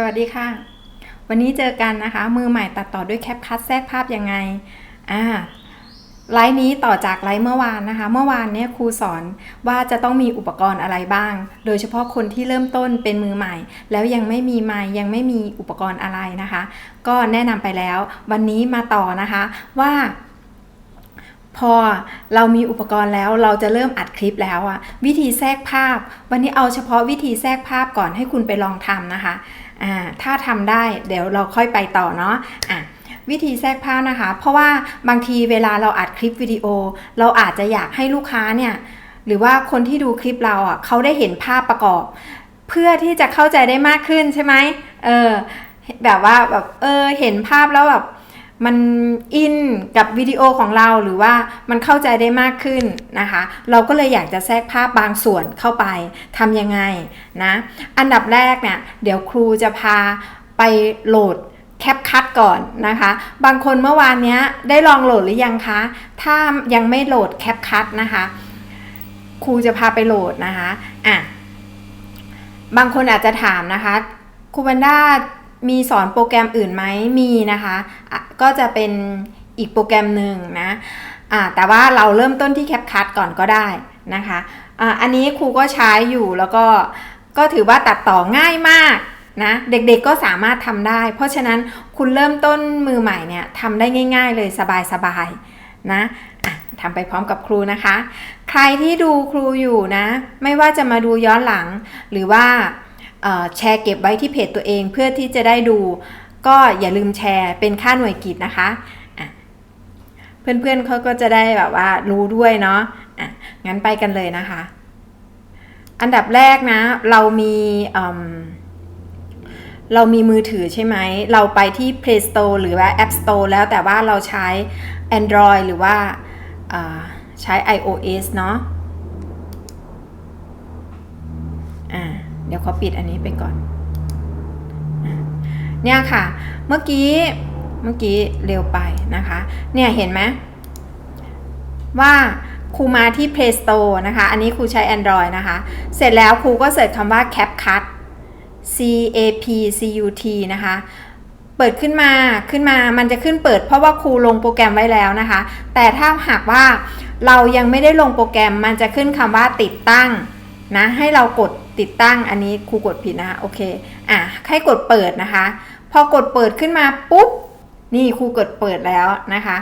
สวัสดีค่ะ วันนี้เจอกันนะคะ มือใหม่ตัดต่อด้วยแคปคัดแทรกภาพยังไงอ่าไลฟ์นี้ต่อจากไลฟ์เมื่อวานนะคะ เมื่อวานเนี้ยครูสอนว่าจะต้องมีอุปกรณ์อะไรบ้าง โดยเฉพาะคนที่เริ่มต้นเป็นมือใหม่ แล้วยังไม่มีไมค์ยังไม่มีอุปกรณ์อะไรนะคะ ก็แนะนำไปแล้ว วันนี้มาต่อนะคะว่าพอเรามีอุปกรณ์แล้วเราจะเริ่มอัดคลิปแล้วอะวิธีแทรกภาพ วันนี้เอาเฉพาะวิธีแทรกภาพก่อนให้คุณไปลองทำนะคะ อ่าถ้าทำได้เดี๋ยวเราค่อยไปต่อเนาะอะวิธีแทรกภาพนะคะ เพราะว่าบางทีเวลาเราอัดคลิปวิดีโอ เราอาจจะอยากให้ลูกค้าเนี่ยหรือว่าคนที่ดูคลิปเราอะเขาได้เห็นภาพประกอบ เพื่อที่จะเข้าใจได้มากขึ้นใช่ไหมเออแบบว่าแบบเออเห็นภาพแล้วแบบ มันอินกับวิดีโอของเราหรือว่ามันเข้าใจได้มากขึ้นนะคะ เราก็เลยอยากจะแทรกภาพบางส่วนเข้าไปทำยังไงนะอันดับแรกเนี่ยเดี๋ยวครูจะพาไปโหลดแคปคัดก่อนนะคะ บางคนเมื่อวานนี้ได้ลองโหลดหรือยังคะ ถ้ายังไม่โหลดแคปคัดนะคะ ครูจะพาไปโหลดนะคะอะบางคนอาจจะถามนะคะครูบันด้ามีสอนโปรแกรมอื่นไหมมีนะคะะ ก็จะเป็นอีกโปรแกรมหนึ่งนะะแต่ว่าเราเริ่มต้นที่แคปคัดก่อนก็ได้นะคะอะอันนี้ครูก็ใช้อยู่แล้วก็ก็ถือว่าตัดต่อง่ายมากนะเด็กๆก็สามารถทำได้ เพราะฉะนั้นคุณเริ่มต้นมือใหม่เนี่ยทำได้ง่าย ๆ เลยสบายๆนะะทำไปพร้อมกับครูนะคะ ใครที่ดูครูอยู่นะ ไม่ว่าจะมาดูย้อนหลัง หรือว่าแชร์เก็บไว้ที่เพจตัวเองเพื่อที่จะได้ดู ก็อย่าลืมแชร์เป็นค่าหน่วยกิจนะคะเพื่อนๆเขาก็จะได้แบบว่ารู้ด้วยเนาะะงั้นไปกันเลยนะคะ อันดับแรกนะ เรามีเรามีมือถือใช่ไหม เราไปที่ Play Store หรือว่า App Store แล้วแต่ว่าเราใช้ Android หรือว่าใช้ iOS เนาะอ่าเดี๋ยวเขาปิดอันนี้ไปก่อน เนี่ยค่ะ เมื่อกี้ เมื่อกี้เร็วไปนะคะ เนี่ยเห็นไหมว่าครูมาที่ Play Store นะคะ อันนี้ครูใช้ Android นะคะ เสร็จแล้วครูก็เสิร์ชคำว่า CapCut C A P C U T นะคะ เปิดขึ้นมา ขึ้นมา มันจะขึ้นเปิดเพราะว่าครูลงโปรแกรมไว้แล้วนะคะ แต่ถ้าหากว่าเรายังไม่ได้ลงโปรแกรม มันจะขึ้นคำว่าติดตั้งนะ ให้เรากดติดตั้ง อันนี้ครูกดผิดนะคะ โอเค อะ ให้กดเปิดนะคะ พอกดเปิดขึ้นมาปุ๊บ นี่ครูกดเปิดแล้วนะคะ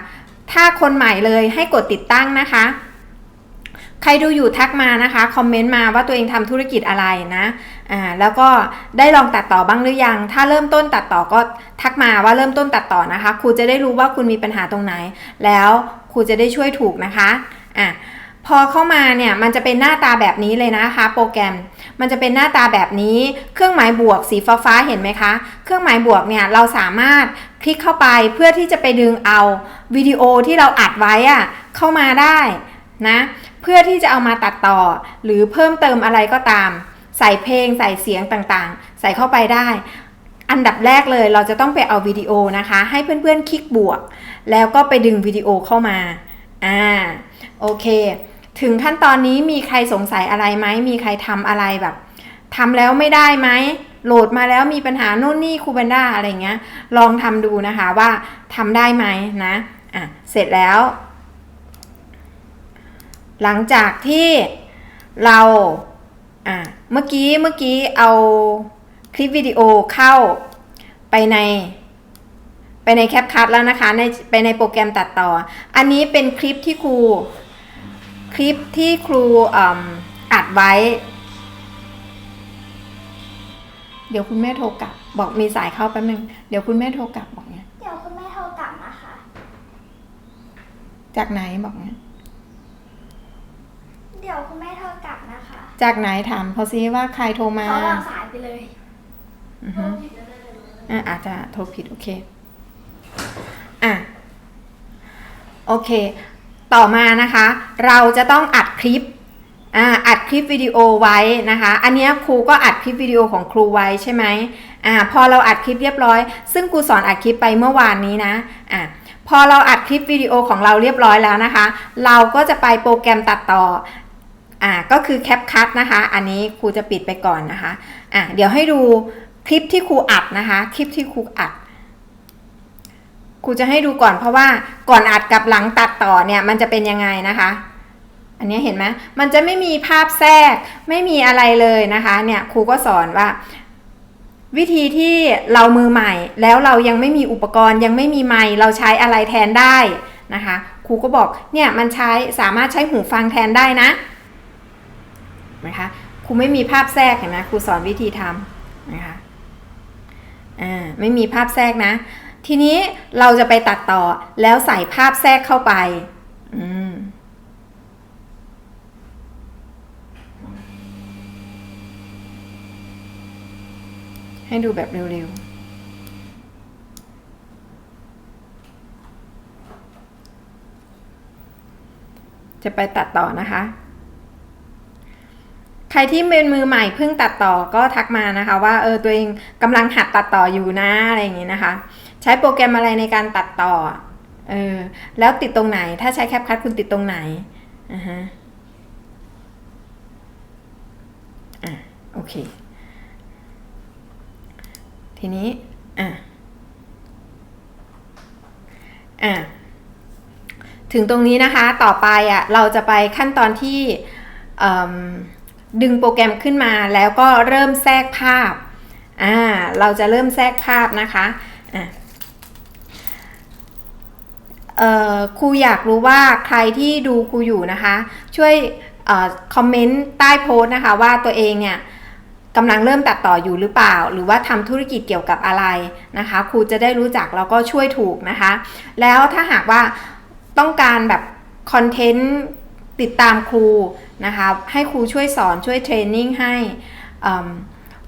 ถ้าคนใหม่เลยให้กดติดตั้งนะคะ ใครดูอยู่ทักมานะคะ คอมเมนต์มาว่าตัวเองทำธุรกิจอะไรนะอ่าแล้วก็ได้ลองตัดต่อบ้างหรือยัง ถ้าเริ่มต้นตัดต่อก็ทักมาว่าเริ่มต้นตัดต่อนะคะ ครูจะได้รู้ว่าคุณมีปัญหาตรงไหน แล้วครูจะได้ช่วยถูกนะคะอะ พอเข้ามาเนี่ยมันจะเป็นหน้าตาแบบนี้เลยนะคะ โปรแกรมมันจะเป็นหน้าตาแบบนี้ เครื่องหมายบวกสีฟ้าฟ้าเห็นไหมคะ เครื่องหมายบวกเนี่ยเราสามารถคลิกเข้าไปเพื่อที่จะไปดึงเอาวิดีโอที่เราอัดไว้อะเข้ามาได้นะเพื่อที่จะเอามาตัดต่อ หรือเพิ่มเติมอะไรก็ตาม ใส่เพลงใส่เสียงต่างๆ ใส่เข้าไปได้ อันดับแรกเลยเราจะต้องไปเอาวิดีโอนะคะ ให้เพื่อนๆคลิกบวก แล้วก็ไปดึงวิดีโอเข้ามาอ่าโอเค ถึงขั้นตอนนี้มีใครสงสัยอะไรไหม มีใครทำอะไรแบบทำแล้วไม่ได้ไหมโหลดมาแล้วมีปัญหาโน่นนี่คูเบนด้าอะไรเงี้ย ลองทำดูนะคะว่าทำได้ไหมนะอะเสร็จแล้ว หลังจากที่เราอะเมื่อกี้เมื่อกี้เอาคลิปวิดีโอเข้าไปในไปในแคปคัทแล้วนะคะในไปในโปรแกรมตัดต่อ อันนี้เป็นคลิปที่ครู คลิปที่ครูอัดไว้ เดี๋ยวคุณแม่โทรกลับ บอกมีสายเข้าแป๊บนึง เดี๋ยวคุณแม่โทรกลับบอกเนี้ยเดี๋ยวคุณแม่โทรกลับนะคะ จากไหนบอกเนี้ยเดี๋ยวคุณแม่โทรกลับนะคะจากไหนถามเขาซิว่าใครโทรมาเขาวางสายไปเลยอือฮึอะอาจจะโทรผิดโอเค อะ โอเค ต่อมานะคะ เราจะต้องอัดคลิปอัดคลิปวิดีโอไว้นะคะ อันนี้ครูก็อัดคลิปวิดีโอของครูไว้ใช่ไหมอ่าพอเราอัดคลิปเรียบร้อย ซึ่งครูสอนอัดคลิปไปเมื่อวานนี้นะอ่าพอเราอัดคลิปวิดีโอของเราเรียบร้อยแล้วนะคะ เราก็จะไปโปรแกรมตัดต่ออ่าก็คือแคปคั t นะคะ อันนี้ครูจะปิดไปก่อนนะคะอ่าเดี๋ยวให้ดูคลิปที่ครูอัดนะคะ คลิปที่ครูอัด ครูจะให้ดูก่อนเพราะว่าก่อนอัดกับหลังตัดต่อเนี่ยมันจะเป็นยังไงนะคะ อันนี้เห็นไหมมันจะไม่มีภาพแทรกไม่มีอะไรเลยนะคะเนี่ยครูก็สอนว่าวิธีที่เรามือใหม่แล้วเรายังไม่มีอุปกรณ์ยังไม่มีไมค์เราใช้อะไรแทนได้นะคะครูก็บอกเนี่ยมันใช้สามารถใช้หูฟังแทนได้นะนะคะครูไม่มีภาพแทรกเห็นไหมครูสอนวิธีทำนะคะอ่าไม่มีภาพแทรกนะ ทีนี้เราจะไปตัดต่อแล้วใส่ภาพแทรกเข้าไป อืมให้ดูแบบเร็วๆ จะไปตัดต่อนะคะ ใครที่เป็นมือใหม่เพิ่งตัดต่อก็ทักมานะคะ ว่าเออตัวเองกำลังหัดตัดต่ออยู่นะอะไรอย่างนี้นะคะ ใช้โปรแกรมอะไรในการตัดต่อ เออ แล้วติดตรงไหน ถ้าใช้แคปคัทคุณติดตรงไหนอ่าฮะอะโอเค ทีนี้ อะ อะ ถึงตรงนี้นะคะ ต่อไปอะ เราจะไปขั้นตอนที่ดึงโปรแกรมขึ้นมาแล้วก็เริ่มแทรกภาพ อ่า เราจะเริ่มแทรกภาพนะคะ อะ ครูอยากรู้ว่าใครที่ดูครูอยู่นะคะ ช่วยอคอมเมนต์ใต้โพสต์นะคะ ว่าตัวเองเนี่ยกำลังเริ่มตัดต่ออยู่หรือเปล่า หรือว่าทำธุรกิจเกี่ยวกับอะไรนะคะ ครูจะได้รู้จักแล้วก็ช่วยถูกนะคะ แล้วถ้าหากว่าต้องการแบบคอนเทนต์ติดตามครูนะคะ ให้ครูช่วยสอนช่วยเทรนนิ่งให้อื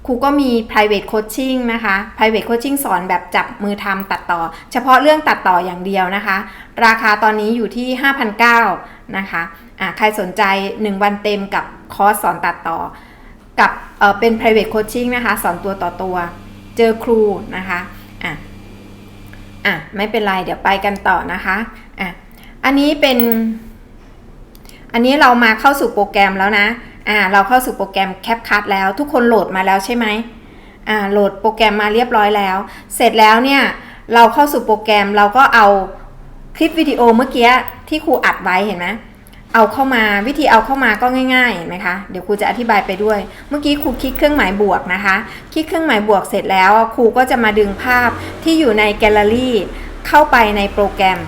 รูก็มี private coaching นะคะ private coaching สอนแบบจับมือทำตัดต่อ เฉพาะเรื่องตัดต่ออย่างเดียวนะคะ ราคาตอนนี้อยู่ที่ 5,900นะคะะใครสนใจ 1 วันเต็มกับคอร์สสอนตัดต่อ กับเเป็น private coaching นะคะ สอนตัวต่อตัว เจอครูนะคะอะอะไม่เป็นไร เดี๋ยวไปกันต่อนะคะอะอันนี้เป็น อันนี้เรามาเข้าสู่โปรแกรมแล้วนะ อ่าเราเข้าสู่โปรแกรม CapCut แล้วทุกคนโหลดมาแล้วใช่ไหมอ่าโหลดโปรแกรมมาเรียบร้อยแล้ว เสร็จแล้วเนี่ยเราเข้าสู่โปรแกรมเราก็เอาคลิปวิดีโอเมื่อกี้ที่ครูอัดไว้เห็นไหมเอาเข้ามาวิธีเอาเข้ามาก็ง่ายๆเห็นไหมคะเดี๋ยวครูจะอธิบายไปด้วย เมื่อกี้ครูคลิกเครื่องหมายบวกนะคะ คลิกเครื่องหมายบวกเสร็จแล้วครูก็จะมาดึงภาพที่อยู่ในแกลเลอรี่เข้าไปในโปรแกรม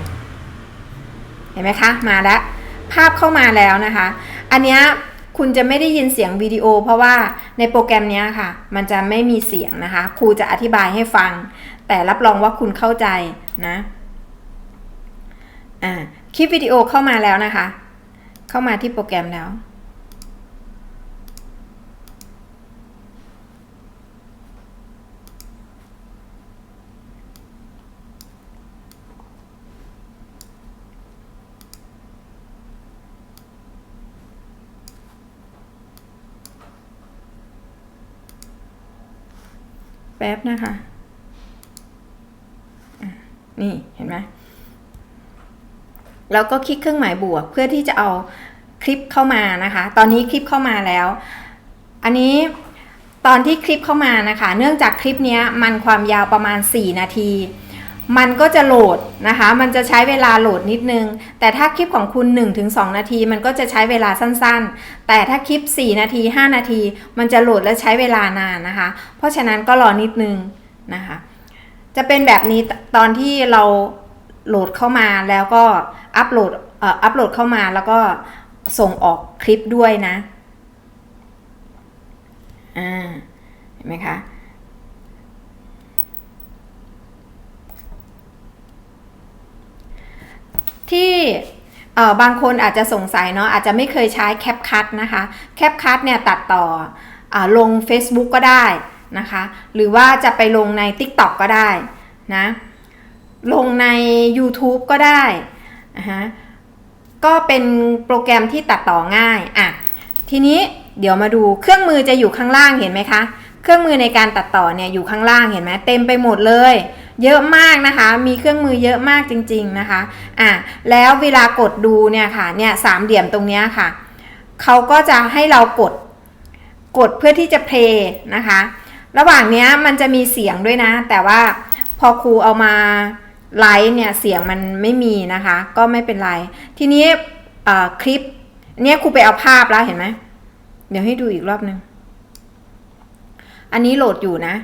เห็นไหมคะมาแล้วภาพเข้ามาแล้วนะคะ อันนี้ คุณจะไม่ได้ยินเสียงวิดีโอ เพราะว่าในโปรแกรมนี้ค่ะ มันจะไม่มีเสียงนะคะ ครูจะอธิบายให้ฟัง แต่รับรองว่าคุณเข้าใจนะอ่าคลิปวิดีโอเข้ามาแล้วนะคะ เข้ามาที่โปรแกรมแล้ว แป๊บนะคะนี่เห็นไหมแล้วก็คลิกเครื่องหมายบวกเพื่อที่จะเอาคลิปเข้ามานะคะ ตอนนี้คลิปเข้ามาแล้ว อันนี้ตอนที่คลิปเข้ามานะคะ เนื่องจากคลิปนี้มันความยาวประมาณ 4 นาที มันก็จะโหลดนะคะ มันจะใช้เวลาโหลดนิดนึง แต่ถ้าคลิปของคุณ 1-2 นาที มันก็จะใช้เวลาสั้นๆ แต่ถ้าคลิป 4 นาที 5 นาที มันจะโหลดและใช้เวลานานนะคะ เพราะฉะนั้นก็รอนิดนึงนะคะ จะเป็นแบบนี้ตอนที่เราโหลดเข้ามาแล้วก็อัปโหลดอัปโหลดเข้ามาแล้วก็ส่งออกคลิปด้วยนะ อ่า เห็นไหมคะ ที่บางคนอาจจะสงสัยเนาะอาจจะไม่เคยใช้แคปคัทนะคะแคปคัทเนี่ยตัดต่ออลง Facebook ก็ได้นะคะ หรือว่าจะไปลงใน TikTok ก็ได้นะลงใน YouTube ก็ได้นะฮะก็เป็นโปรแกรมที่ตัดต่อง่ายอะทีนี้เดี๋ยวมาดูเครื่องมือจะอยู่ข้างล่างเห็นไหมคะ เครื่องมือในการตัดต่อเนี่ยอยู่ข้างล่างเห็นไหมเต็มไปหมดเลย เยอะมากนะคะ มีเครื่องมือเยอะมากจริง ๆนะคะอะแล้วเวลากดดูเนี่ยค่ะเนี่ยสามเหลี่ยมตรงเนี้ยค่ะเขาก็จะให้เรากดกดเพื่อที่จะเพลย์นะคะ ระหว่างเนี้ยมันจะมีเสียงด้วยนะ แต่ว่าพอครูเอามาไลฟ์เนี่ยเสียงมันไม่มีนะคะ ก็ไม่เป็นไร ทีนี้คลิปเนี่ยครูไปเอาภาพแล้วเห็นไหมเดี๋ยวให้ดูอีกรอบนึง อันนี้โหลดอยู่นะ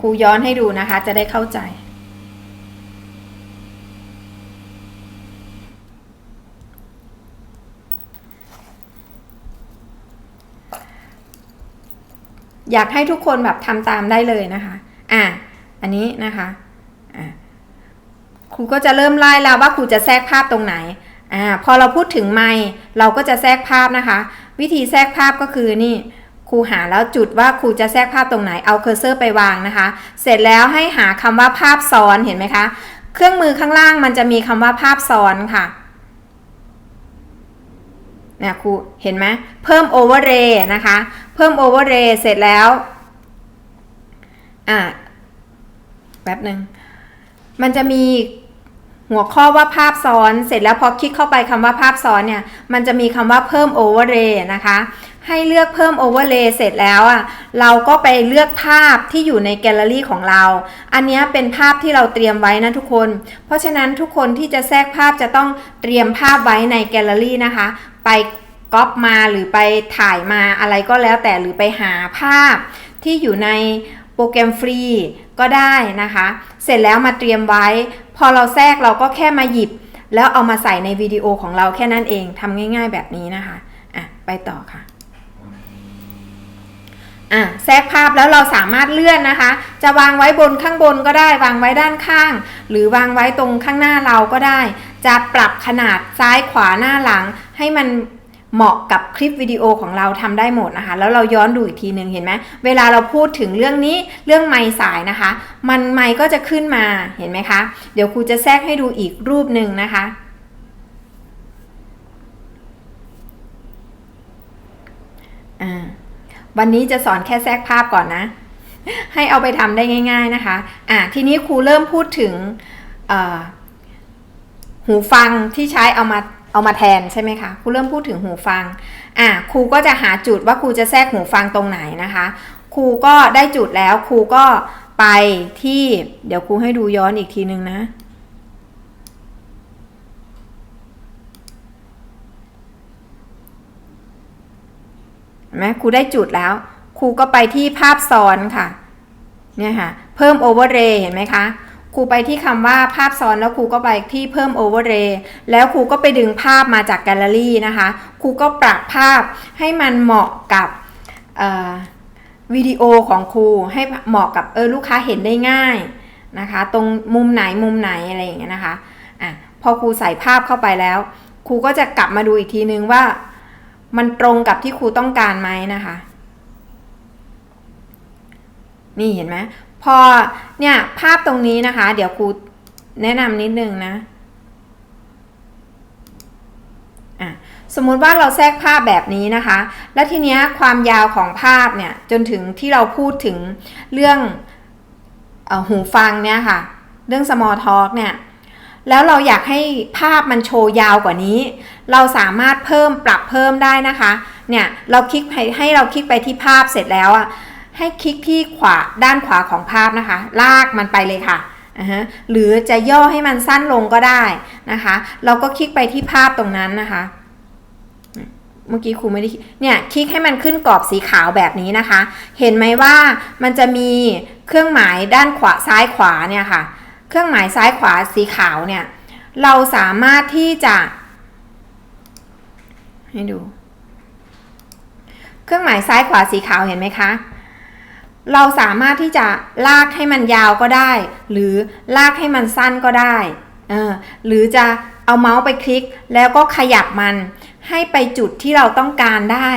ครูย้อนให้ดูนะคะ จะได้เข้าใจ อยากให้ทุกคนแบบทำตามได้เลยนะคะ อะ อันนี้นะคะอะครูก็จะเริ่มไล่แล้วว่าครูจะแทรกภาพตรงไหนอ่าพอเราพูดถึงไมค์เราก็จะแทรกภาพนะคะ วิธีแทรกภาพก็คือนี่ ครูหาแล้วจุดว่าครูจะแทรกภาพตรงไหนเอาเคอร์เซอร์ไปวางนะคะ เสร็จแล้วให้หาคำว่าภาพซ้อนเห็นไหมคะ เครื่องมือข้างล่างมันจะมีคำว่าภาพซ้อนค่ะเนี่ยครูเห็นไหมเพิ่มโอเวอร์เรย์นะคะ เพิ่มโอเวอร์เรย์เสร็จแล้วอะแป๊บหนึ่งมันจะมีหัวข้อว่าภาพซ้อนเสร็จแล้วพอคลิกเข้าไปคำว่าภาพซ้อนเนี่ย มันจะมีคำว่าเพิ่มโอเวอร์เรย์นะคะ ให้เลือกเพิ่มโอเวอร์เรย์เสร็จแล้วอะเราก็ไปเลือกภาพที่อยู่ในแกลเลอรี่ของเรา อันนี้เป็นภาพที่เราเตรียมไว้นะทุกคน เพราะฉะนั้นทุกคนที่จะแทรกภาพจะต้องเตรียมภาพไว้ในแกลเลอรี่นะคะ ไปก๊อปมาหรือไปถ่ายมาอะไรก็แล้วแต่หรือไปหาภาพที่อยู่ในโปรแกรมฟรีก็ได้นะคะ เสร็จแล้วมาเตรียมไว้ พอเราแทรกเราก็แค่มาหยิบ แล้วเอามาใส่ในวิดีโอของเราแค่นั้นเองทำง่าย ๆ แบบนี้นะคะอะไปต่อค่ะ อะแทรกภาพแล้วเราสามารถเลื่อนนะคะ จะวางไว้บนข้างบนก็ได้ วางไว้ด้านข้าง หรือวางไว้ตรงข้างหน้าเราก็ได้ จะปรับขนาดซ้ายขวาหน้าหลัง ให้มันเหมาะกับคลิปวิดีโอของเราทำได้หมดนะคะ แล้วเราย้อนดูอีกทีหนึ่งเห็นไหมเวลาเราพูดถึงเรื่องนี้เรื่องไม้สายนะคะ มันไม้ก็จะขึ้นมาเห็นไหมคะ เดี๋ยวครูจะแทรกให้ดูอีกรูปหนึ่งนะคะอ่า วันนี้จะสอนแค่แทรกภาพก่อนนะ ให้เอาไปทำได้ง่าย ๆนะคะ อ่าทีนี้ครูเริ่มพูดถึงหูฟังที่ใช้เอามาเอามาแทนใช่ไหมคะครูเริ่มพูดถึงหูฟัง อ่าครูก็จะหาจุดว่าครูจะแทรกหูฟังตรงไหนนะคะครูก็ได้จุดแล้วครูก็ไปที่เดี๋ยวครูให้ดูย้อนอีกทีนึงนะ เห็น ไหมครูได้จุดแล้ว ครูก็ไปที่ภาพซ้อนค่ะ เนี่ยค่ะ เพิ่มโอเวอร์เรย์เห็นไหมคะ ครูไปที่คำว่าภาพซ้อนแล้วครูก็ไปที่เพิ่มโอเวอร์เรย์แล้วครูก็ไปดึงภาพมาจากแกลเลอรี่นะคะ ครูก็ปรับภาพให้มันเหมาะกับวิดีโอของครูให้เหมาะกับเออลูกค้าเห็นได้ง่ายนะคะ ตรงมุมไหนมุมไหนอะไรอย่างเงี้ยนะคะอะพอครูใส่ภาพเข้าไปแล้ว ครูก็จะกลับมาดูอีกทีนึงว่า มันตรงกับที่ครูต้องการไหมนะคะ นี่เห็นไหมพอเนี่ยภาพตรงนี้นะคะ เดี๋ยวครูแนะนำนิดนึงนะอะสมมุติว่าเราแทรกภาพแบบนี้นะคะ แล้วทีเนี้ยความยาวของภาพเนี่ยจนถึงที่เราพูดถึงเรื่องอหูฟังเนี่ยค่ะ เรื่อง small talk เนี่ย แล้วเราอยากให้ภาพมันโชว์ยาวกว่านี้ เราสามารถเพิ่มปรับเพิ่มได้นะคะ เนี่ยเราคลิกให้ให้เราคลิกไปที่ภาพเสร็จแล้วอะให้คลิกที่ขวาด้านขวาของภาพนะคะ ลากมันไปเลยค่ะอ่าฮะหรือจะย่อให้มันสั้นลงก็ได้นะคะ เราก็คลิกไปที่ภาพตรงนั้นนะคะ เมื่อกี้ครูไม่ได้เนี่ยคลิกให้มันขึ้นกรอบสีขาวแบบนี้นะคะ เห็นไหมว่ามันจะมีเครื่องหมายด้านขวาซ้ายขวาเนี่ยค่ะ เครื่องหมายซ้ายขวาสีขาวเนี่ย เราสามารถที่จะ ให้ดู เครื่องหมายซ้ายขวาสีขาวเห็นไหมคะ เราสามารถที่จะลากให้มันยาวก็ได้ หรือลากให้มันสั้นก็ได้เออหรือจะเอาเมาส์ไปคลิก แล้วก็ขยับมันให้ไปจุดที่เราต้องการได้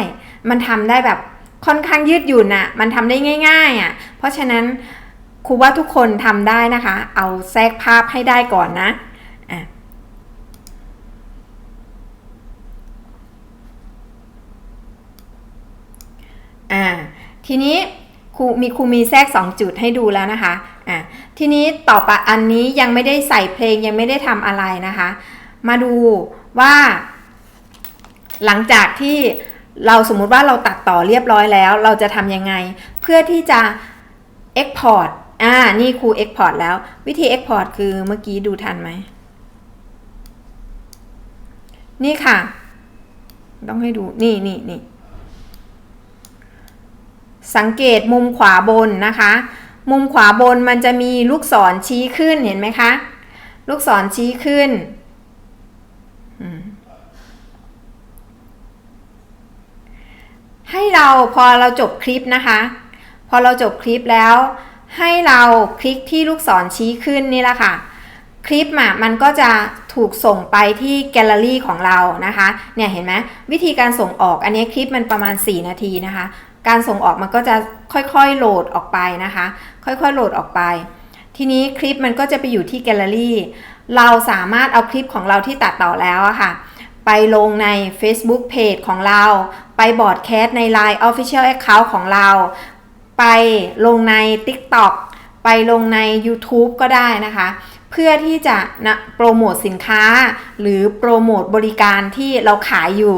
มันทำได้แบบค่อนข้างยืดหยุ่นอะ่ะมันทำได้ง่าย ๆอะ่ะเพราะฉะนั้นครูว่าทุกคนทำได้นะคะ เอาแทรกภาพให้ได้ก่อนนะ อ่าทีนี้ครูมีครูมีแทรก 2 จุดให้ดูแล้วนะคะอะทีนี้ต่อไปอันนี้ยังไม่ได้ใส่เพลงยังไม่ได้ทำอะไรนะคะ มาดูว่า หลังจากที่เราสมมุติว่าเราตัดต่อเรียบร้อยแล้ว เราจะทำยังไง เพื่อที่จะ Export อ่า นี่ครู Export แล้ว วิธี Export คือเมื่อกี้ดูทันไหม นี่ค่ะ ต้องให้ดู นี่นี่นี่ สังเกตมุมขวาบนนะคะ มุมขวาบนมันจะมีลูกศรชี้ขึ้นเห็นไหมคะ ลูกศรชี้ขึ้น ให้เราพอเราจบคลิปนะคะ พอเราจบคลิปแล้ว ให้เราคลิกที่ลูกศรชี้ขึ้นนี่แหละค่ะคลิปอะมันก็จะถูกส่งไปที่แกลเลอรี่ของเรานะคะ เนี่ยเห็นไหมวิธีการส่งออกอันนี้คลิปมันประมาณ 4 นาทีนะคะ การส่งออกมันก็จะค่อยๆโหลดออกไปนะคะ ค่อยๆโหลดออกไป ทีนี้คลิปมันก็จะไปอยู่ที่แกลเลอรี่ เราสามารถเอาคลิปของเราที่ตัดต่อแล้วอะค่ะ ไปลงใน Facebook Page ของเรา ไปบอร์ดแคสใน Line Official Account ของเรา ไปลงใน TikTok ไปลงใน YouTube ก็ได้นะคะ เพื่อที่จะนะโปรโมทสินค้าหรือโปรโมทบริการที่เราขายอยู่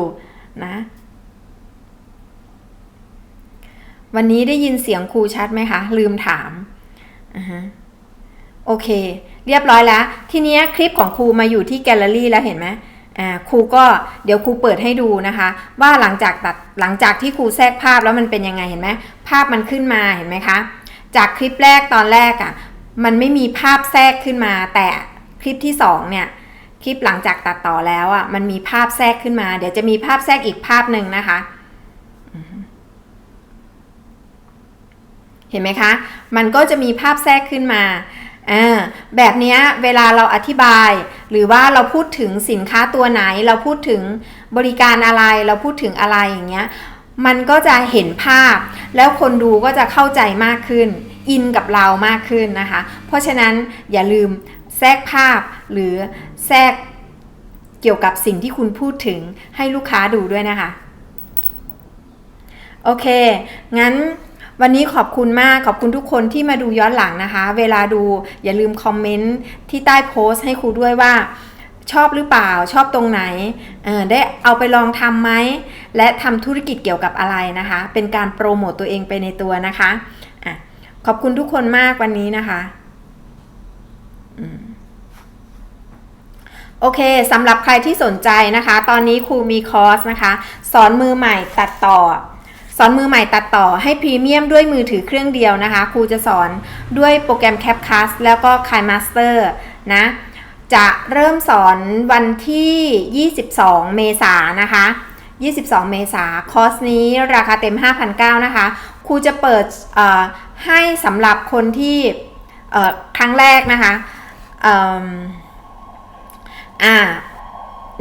นะ วันนี้ได้ยินเสียงครูชัดไหมคะ ลืมถามอ่าฮะโอเค เรียบร้อยแล้ว ทีนี้คลิปของครูมาอยู่ที่แกลเลอรี่แล้วเห็นไหมครูก็เดี๋ยวครูเปิดให้ดูนะคะ ว่าหลังจากตัดหลังจากที่ครูแทรกภาพแล้วมันเป็นยังไงเห็นไหมภาพมันขึ้นมาเห็นไหมคะจากคลิปแรกตอนแรกอะ่ะมันไม่มีภาพแทรกขึ้นมา แต่คลิปที่สองเนี่ยคลิปหลังจากตัดต่อแล้วอะ่ะมันมีภาพแทรกขึ้นมา เดี๋ยวจะมีภาพแทรกอีกภาพหนึ่งนะคะ เห็นไหมคะ มันก็จะมีภาพแทรกขึ้นมาอ่าแบบนี้เวลาเราอธิบาย หรือว่าเราพูดถึงสินค้าตัวไหน เราพูดถึงบริการอะไร เราพูดถึงอะไรอย่างเงี้ยมันก็จะเห็นภาพ แล้วคนดูก็จะเข้าใจมากขึ้น อินกับเรามากขึ้นนะคะ เพราะฉะนั้นอย่าลืมแทรกภาพหรือแทรกเกี่ยวกับสิ่งที่คุณพูดถึงให้ลูกค้าดูด้วยนะคะ โอเค งั้น วันนี้ขอบคุณมากขอบคุณทุกคนที่มาดูย้อนหลังนะคะ เวลาดูอย่าลืมคอมเมนต์ที่ใต้โพสต์ให้ครูด้วยว่าชอบหรือเปล่าชอบตรงไหนได้เอาไปลองทำไหม และทำธุรกิจเกี่ยวกับอะไรนะคะ เป็นการโปรโมตตัวเองไปในตัวนะคะอะขอบคุณทุกคนมากวันนี้นะคะโอเคสำหรับใครที่สนใจนะคะ ตอนนี้ครูมีคอร์สนะคะ สอนมือใหม่ตัดต่อ สอนมือใหม่ตัดต่อให้พรีเมียมด้วยมือถือเครื่องเดียวนะคะ ครูจะสอนด้วยโปรแกรม CapCut แล้วก็ KiMaster นะ จะเริ่มสอนวันที่ 22 เมษายนนะคะ 22 เมษาคอร์สนี้ราคาเต็ม 5,900 นะคะ ครูจะเปิดให้สำหรับคนที่ครั้งแรกนะคะอ่า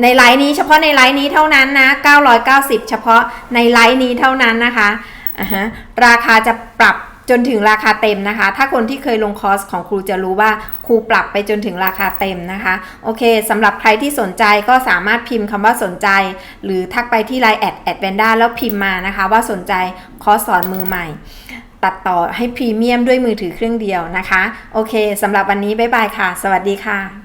ในไลน์นี้เฉพาะในไลน์นี้เท่านั้นนะ 990 เฉพาะในไลน์นี้เท่านั้นนะคะอ่าฮะราคาจะปรับจนถึงราคาเต็มนะคะ ถ้าคนที่เคยลงคอร์สของครูจะรู้ว่าครูปรับไปจนถึงราคาเต็มนะคะ โอเคสำหรับใครที่สนใจก็สามารถพิมพ์คำว่าสนใจ หรือทักไปที่ไลน์แอดแอดแวนด้าแล้วพิมพ์มานะคะ ว่าสนใจคอร์สสอนมือใหม่ ตัดต่อให้พรีเมียมด้วยมือถือเครื่องเดียวนะคะ โอเคสำหรับวันนี้บ๊ายบายค่ะ สวัสดีค่ะ